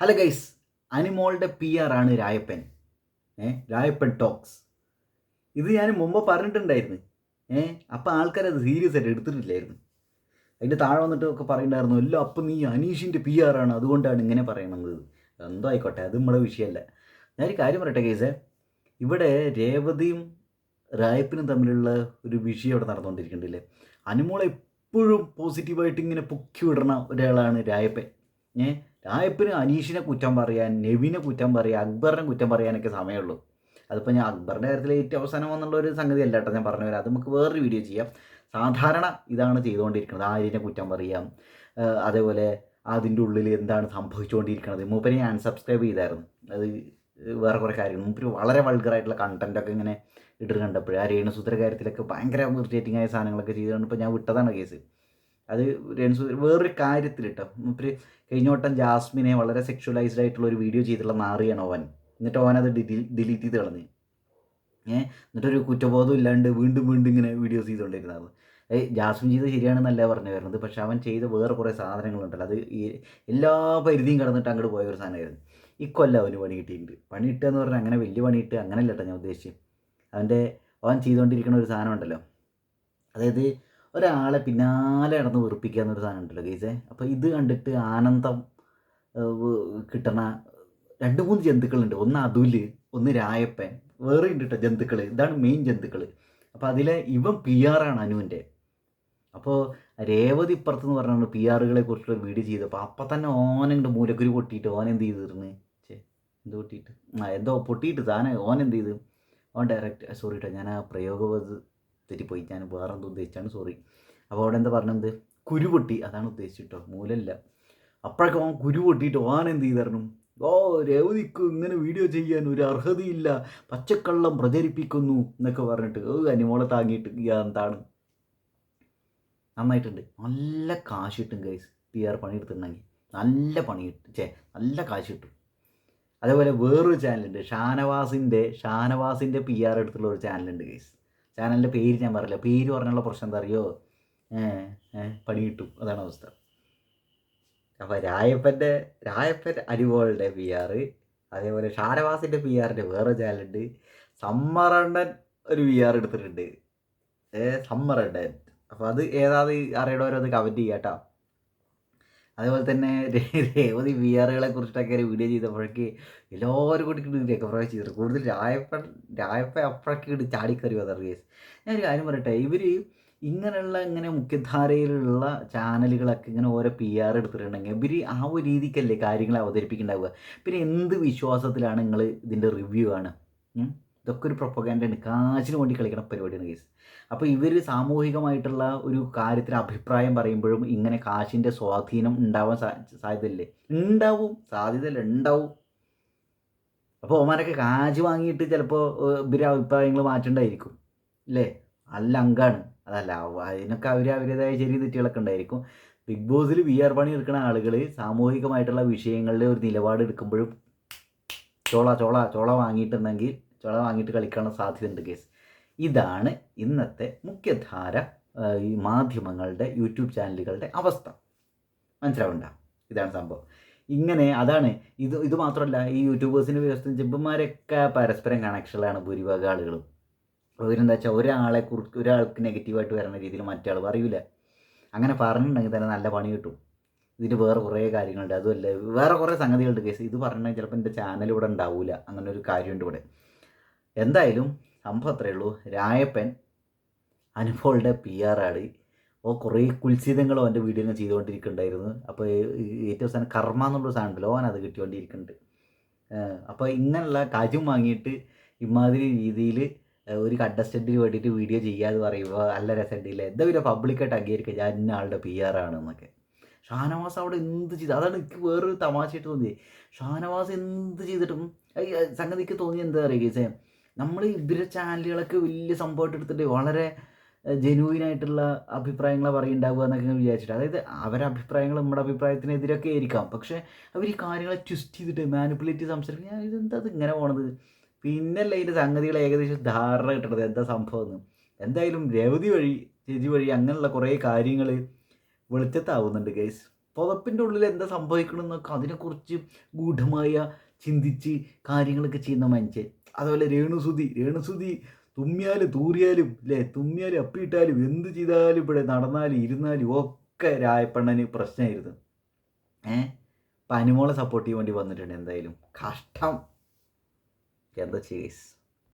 Hello guys അനിമോളുടെ P R ആണ് രായപ്പൻ. ഏ രായപ്പൻ ടോക്സ്. ഇത് ഞാൻ മുമ്പ് പറഞ്ഞിട്ടുണ്ടായിരുന്നു. ഏ അപ്പം ആൾക്കാരത് സീരിയസ് ആയിട്ട് എടുത്തിട്ടില്ലായിരുന്നു. അതിന്റെ താഴെ വന്നിട്ട് ഒക്കെ പറയുന്നുണ്ടായിരുന്നു എല്ലാം അപ്പം നീ അനീഷിന്റെ പി ആർ ആണ് അതുകൊണ്ടാണ് ഇങ്ങനെ പറയണത് എന്തോ ആയിക്കോട്ടെ അത് നമ്മുടെ വിഷയമല്ല. ഞാനൊരു കാര്യം പറയട്ടെ കേസേ ഇവിടെ രേവതിയും രായപ്പനും തമ്മിലുള്ള ഒരു വിഷയം ഇവിടെ നടന്നുകൊണ്ടിരിക്കുന്നുണ്ടല്ലേ അനുമോളെ എപ്പോഴും പോസിറ്റീവായിട്ട് ഇങ്ങനെ പൊക്കി വിടണ ഒരാളാണ് രായപ്പൻ. ഏ രായപ്പന് അനീഷിനെ കുറ്റം പറയാൻ നെവിനെ കുറ്റം പറയാൻ അക്ബറിനെ കുറ്റം പറയാനൊക്കെ സമയമുള്ളൂ. അതിപ്പോൾ ഞാൻ അക്ബറിന്റെ കാര്യത്തിൽ ഏറ്റവും അവസാനം വന്നുള്ള ഒരു സംഗതി അല്ല കേട്ടോ ഞാൻ പറഞ്ഞു വരാം. അത് നമുക്ക് വേറൊരു വീഡിയോ ചെയ്യാം. സാധാരണ ഇതാണ് ചെയ്തുകൊണ്ടിരിക്കുന്നത്. ആര്യനെ കുറ്റം പറയാം. അതേപോലെ അതിന്റെ ഉള്ളിൽ എന്താണ് സംഭവിച്ചുകൊണ്ടിരിക്കുന്നത്. മൂപ്പനെ ഞാൻ അൺസബ്സ്ക്രൈബ് ചെയ്തായിരുന്നു. അത് വേറെ കുറേ കാര്യങ്ങൾ. മൂപ്പര് വളരെ വൾഗറായിട്ടുള്ള കണ്ടന്റൊക്കെ ഇങ്ങനെ ഇട്ടിട്ട് കണ്ടപ്പോൾ ആ രേണുസൂത്ര കാര്യത്തിലൊക്കെ ഭയങ്കര ഇറിറ്റേറ്റിംഗ് ആയ സാധനങ്ങളൊക്കെ ചെയ്തുകൊണ്ട് ഇപ്പോൾ ഞാൻ വിട്ടതാണ് കേസ് അത് രൺസു വേറൊരു കാര്യത്തിൽ കേട്ടോ മൂപ്പര് കഴിഞ്ഞോട്ടം ജാസ്മിനെ വളരെ സെക്ഷുവലൈസ്ഡ് ആയിട്ടുള്ള ഒരു വീഡിയോ ചെയ്തിട്ടുള്ള നാറിയാണ് ഓവൻ. എന്നിട്ട് ഓവൻ അത് ഡിലീറ്റ് ചെയ്ത് കളഞ്ഞ്. ഏഹ് എന്നിട്ടൊരു കുറ്റബോധം ഇല്ലാണ്ട് വീണ്ടും വീണ്ടും ഇങ്ങനെ വീഡിയോസ് ചെയ്തുകൊണ്ടിരുന്നത് ഏയ് ജാസ്മിൻ ചെയ്ത് ശരിയാണെന്നല്ല പറഞ്ഞു വരുന്നത്. പക്ഷെ അവൻ ചെയ്ത വേറെ കുറേ സാധനങ്ങളുണ്ടല്ലോ. അത് ഈ എല്ലാ പരിധിയും കടന്നിട്ട് അങ്ങോട്ട് പോയ ഒരു സാധനമായിരുന്നു. ഇക്കൊല്ല അവന് പണി കിട്ടിയിട്ടുണ്ട്. പണി കിട്ടുക എന്ന് പറഞ്ഞാൽ അങ്ങനെ വലിയ പണി കിട്ടുക അങ്ങനെയല്ല കേട്ടോ ഞാൻ ഉദ്ദേശിച്ചത്. അവന്റെ അവൻ ചെയ്തുകൊണ്ടിരിക്കുന്ന ഒരു സാധനം ഉണ്ടല്ലോ. അതായത് ഒരാളെ പിന്നാലെ നടന്ന് വെറുപ്പിക്കുക എന്നൊരു സാധനം ഉണ്ടല്ലോ ഗൈസേ. അപ്പോൾ ഇത് കണ്ടിട്ട് ആനന്ദം കിട്ടണ രണ്ട് മൂന്ന് ജന്തുക്കളുണ്ട്. ഒന്ന് അതുൽ ഒന്ന് രായപ്പൻ. വേറെ ഉണ്ട് കേട്ടോ ജന്തുക്കൾ ഇതാണ് മെയിൻ ജന്തുക്കൾ അപ്പോൾ അതിലെ ഇവൻ പി ആറാണ് അനുവിന്റെ. അപ്പോൾ രേവതി ഇപ്പുറത്ത് എന്ന് പറഞ്ഞാൽ പി ആറുകളെ കുറിച്ചുള്ള വീഡിയോ ചെയ്തപ്പോൾ അപ്പം തന്നെ ഓനുണ്ട് മൂലക്കുരു പൊട്ടിയിട്ട് ഓൻ എന്ത് ചെയ്തിരുന്നു ചേ എന്ത് പൊട്ടിയിട്ട്? ആ എന്തോ പൊട്ടിയിട്ട് താനെ ഓൻ എന്ത് ചെയ്തു? ഓൻ ഡയറക്റ്റ് സോറി കേട്ടോ ഞാൻ ആ പ്രയോഗം തെറ്റിപ്പോയി ഞാൻ വേറെ എന്തോ ഉദ്ദേശിച്ചാണ്. സോറി അപ്പോൾ അവിടെ എന്താ പറഞ്ഞത്? കുരു പൊട്ടി. അതാണ് ഉദ്ദേശിച്ചിട്ടോ മൂലല്ല. അപ്പോഴൊക്കെ ഓൻ കുരു പൊട്ടിയിട്ട് ഓൻ എന്ത് തരണം ഓ രവതിക്കും ഇങ്ങനെ വീഡിയോ ചെയ്യാൻ ഒരു അർഹതയില്ല. പച്ചക്കള്ളം പ്രചരിപ്പിക്കുന്നു എന്നൊക്കെ പറഞ്ഞിട്ട് ഓ അനിമോളെ താങ്ങിയിട്ട് എന്താണ്? നന്നായിട്ടുണ്ട്. നല്ല കാശ് കിട്ടും ഗൈസ് പി ആർ പണി എടുത്തിട്ടുണ്ടെങ്കിൽ നല്ല പണി കിട്ടും. ചേ നല്ല കാശ് കിട്ടും. അതേപോലെ വേറൊരു ചാനലുണ്ട് ഷാനവാസിന്റെ ഷാനവാസിന്റെ പി ആർ എടുത്തുള്ള ഒരു ചാനലുണ്ട് ഗൈസ് ചാനലിന്റെ പേര് ഞാൻ പറയില്ല. പേര് പറഞ്ഞുള്ള പ്രശ്നം എന്താ അറിയോ? പണി കിട്ടും. അതാണ് അവസ്ഥ. അപ്പോൾ രായപ്പന്റെ രായപ്പൻ അരിവോളുടെ പി ആർ അതേപോലെ ഷാനവാസിന്റെ പി ആറിന്റെ വേറെ ചാനലുണ്ട്. സമ്മറണ്ണൻ ഒരു പി ആർ എടുത്തിട്ടുണ്ട്. ഏ സമ്മറണ്ണൻ. അപ്പോൾ അത് ഏതാത് അറിയണവരത് കമന്റ് ചെയ്യാം കേട്ടോ അതേപോലെ തന്നെ രേവതി വി ആറുകളെ കുറിച്ചിട്ടൊക്കെ ഒരു വീഡിയോ ചെയ്തപ്പോഴേക്ക് എല്ലാവരും കൂടി രേഖപ്രവേശം ചെയ്തിട്ട് കൂടുതൽ രായപ്പൻ രായപ്പ അപ്പോഴൊക്കെ ഇട്ട് ചാടിക്കറി വന്നത് കേസ് ഒരു കാര്യം പറയട്ടെ ഇവർ ഇങ്ങനെയുള്ള ഇങ്ങനെ മുഖ്യധാരയിലുള്ള ചാനലുകളൊക്കെ ഇങ്ങനെ ഓരോ പി ആർ എടുത്തിട്ടുണ്ടെങ്കിൽ ഇവർ ആ ഒരു രീതിക്കല്ലേ കാര്യങ്ങൾ അവതരിപ്പിക്കുന്നുണ്ടാവുക. പിന്നെ എന്ത് വിശ്വാസത്തിലാണ് നിങ്ങൾ ഇതിന്റെ റിവ്യൂ ആണ്? ഇതൊക്കെ ഒരു പ്രൊപ്പഗാൻഡാണ്. കാശിന് വേണ്ടി കളിക്കുന്ന പരിപാടിയാണ് കേസ് അപ്പോൾ ഇവർ സാമൂഹികമായിട്ടുള്ള ഒരു കാര്യത്തിൽ അഭിപ്രായം പറയുമ്പോഴും ഇങ്ങനെ കാശിന്റെ സ്വാധീനം ഉണ്ടാവാൻ സാധ്യതയില്ലേ? ഉണ്ടാവും. സാധ്യതയില്ല ഉണ്ടാവും. അപ്പോൾ ഓമാരൊക്കെ കാശ് വാങ്ങിയിട്ട് ചിലപ്പോൾ ഇവർ അഭിപ്രായങ്ങൾ മാറ്റേണ്ടായിരിക്കും. അല്ലേ നല്ല അങ്കാണ്. അതല്ല അതിനൊക്കെ അവർ അവരുടേതായ ചെറിയ തെറ്റുകളൊക്കെ ഉണ്ടായിരിക്കും. ബിഗ് ബോസിൽ വി ആർ പണി എടുക്കുന്ന ആളുകൾ സാമൂഹികമായിട്ടുള്ള വിഷയങ്ങളിൽ ഒരു നിലപാട് എടുക്കുമ്പോഴും ചോള ചോള ചോള വാങ്ങിയിട്ടുണ്ടെങ്കിൽ ചോള വാങ്ങിയിട്ട് കളിക്കാനുള്ള സാധ്യതയുണ്ട് കേസ് ഇതാണ് ഇന്നത്തെ മുഖ്യധാര ഈ മാധ്യമങ്ങളുടെ യൂട്യൂബ് ചാനലുകളുടെ അവസ്ഥ. മനസ്സിലാവണ്ട ഇതാണ് സംഭവം. ഇങ്ങനെ അതാണ് ഇത് ഇത് മാത്രമല്ല ഈ യൂട്യൂബേഴ്സിന്റെ വ്യവസ്ഥ ചെമ്പന്മാരൊക്കെ പരസ്പരം കണക്ഷനിലാണ് ഭൂരിഭാഗം ആളുകളും. അവരെന്താ വെച്ചാൽ ഒരാളെ കുറിച്ച് ഒരാൾക്ക് നെഗറ്റീവായിട്ട് വരുന്ന രീതിയിൽ മറ്റേ ആൾ അങ്ങനെ പറഞ്ഞിട്ടുണ്ടെങ്കിൽ തന്നെ നല്ല പണി കിട്ടും. ഇതിന് വേറെ കുറേ കാര്യങ്ങളുണ്ട്. അതുമല്ല വേറെ കുറേ സംഗതികളുണ്ട് കേസ് ഇത് പറഞ്ഞാൽ ചിലപ്പോൾ എന്റെ ചാനൽ ഇവിടെ ഉണ്ടാവില്ല അങ്ങനെ ഒരു കാര്യമുണ്ട് ഇവിടെ. എന്തായാലും സംഭവം അത്രയേ ഉള്ളൂ. രായപ്പൻ അനുഭവളുടെ പി ആർ ആണ് ഓ കുറേ കുൽസിതങ്ങൾ അവന്റെ വീഡിയോ ചെയ്തുകൊണ്ടിരിക്കുന്നുണ്ടായിരുന്നു. അപ്പോൾ ഏറ്റവും അവസാനം കർമ്മ എന്നുള്ള സാധനം ഉണ്ടല്ലോ അവൻ അത് കിട്ടിക്കൊണ്ടിരിക്കുന്നുണ്ട്. അപ്പോൾ ഇങ്ങനെയുള്ള കാജും വാങ്ങിയിട്ട് ഇമാതിരി രീതിയിൽ ഒരു കണ്ടസ്റ്റന്റിന് വേണ്ടിയിട്ട് വീഡിയോ ചെയ്യാതെ പറയുമ്പോൾ നല്ല രസമുണ്ടില്ല? എന്താ പിന്നെ പബ്ലിക്കായിട്ട് അംഗീകരിക്കുക? ഞാൻ ഇന്ന ആളുടെ പി ആർ ആണ് എന്നൊക്കെ. ഷാനവാസ് അവിടെ എന്ത് ചെയ്തു? അതാണ് എനിക്ക് വേറൊരു തമാശയായിട്ട് തോന്നിയത്. ഷാനവാസ് എന്ത് ചെയ്തിട്ടും സംഗതിക്ക് തോന്നിയത് എന്താ പറയുക നമ്മൾ ഇവരെ ചാനലുകളൊക്കെ വലിയ സംഭവമായിട്ട് എടുത്തിട്ട് വളരെ ജെനുവിൻ ആയിട്ടുള്ള അഭിപ്രായങ്ങൾ പറയുണ്ടാവുക എന്നൊക്കെ വിചാരിച്ചിട്ട്. അതായത് അവരുടെ അഭിപ്രായങ്ങൾ നമ്മുടെ അഭിപ്രായത്തിനെതിരൊക്കെ ആയിരിക്കാം. പക്ഷേ അവർ ഈ കാര്യങ്ങളെ ട്വിസ്റ്റ് ചെയ്തിട്ട് മാനിപ്പുലേറ്റ് ചെയ്ത് സംസാരിക്കും. ഞാൻ ഇതെന്താ ഇത് ഇങ്ങനെ പോണത്? പിന്നല്ല ഇതിന്റെ സംഗതികൾ ഏകദേശം ധാരണ കിട്ടണത്. എന്താ സംഭവം എന്ന്. എന്തായാലും രവതി വഴി ചേച്ചി വഴി അങ്ങനെയുള്ള കുറേ കാര്യങ്ങൾ വെളിച്ചത്താവുന്നുണ്ട് ഗൈസ് പുതപ്പിന്റെ ഉള്ളിൽ എന്താ സംഭവിക്കണമെന്നൊക്കെ അതിനെക്കുറിച്ച് ഗൂഢമായ ചിന്തിച്ച് കാര്യങ്ങളൊക്കെ ചെയ്യുന്ന മനുഷ്യൻ. അതുപോലെ രേണുസുതി രേണുസുതി തുമ്മിയാലും തൂറിയാലും അല്ലേ തുമ്മിയാലും അപ്പിയിട്ടാലും എന്ത് ചെയ്താലും ഇവിടെ നടന്നാലും ഇരുന്നാലും ഒക്കെ രായപ്പണ്ണന് പ്രശ്നമായിരുന്നു. ഏ? അപ്പം അനുമോളെ സപ്പോർട്ട് ചെയ്യാൻ വേണ്ടി വന്നിട്ടുണ്ട് എന്തായാലും. കഷ്ടം. എന്താ ചെയ്യേസ്